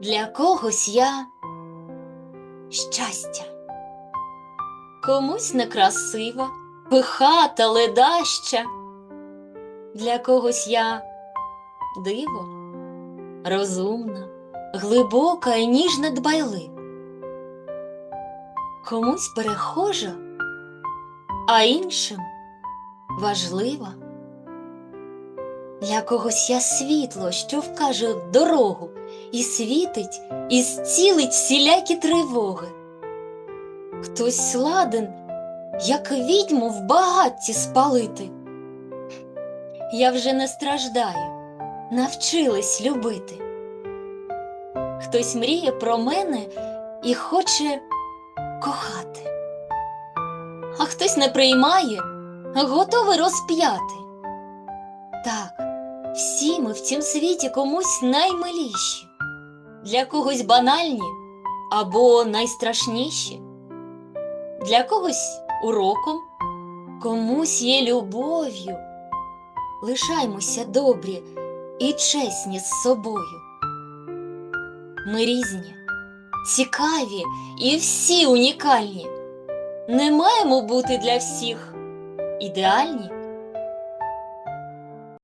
Для когось я щастя, комусь некрасива, пихата, ледаща. Для когось я диво, розумна, глибока і ніжна дбайлива. Комусь перехожа, а іншим важлива. Для когось я світло, що вкаже дорогу, і світить, і зцілить всілякі тривоги. Хтось ладен, як відьму в багатті спалити. Я вже не страждаю, навчилась любити. Хтось мріє про мене і хоче кохати, а хтось не приймає, готовий розп'яти. Так, всі ми в цім світі комусь наймиліші, для когось банальні або найстрашніші, для когось уроком, комусь є любов'ю. Лишаймося добрі і чесні з собою. Ми різні, цікаві і всі унікальні. Не маємо бути для всіх ідеальні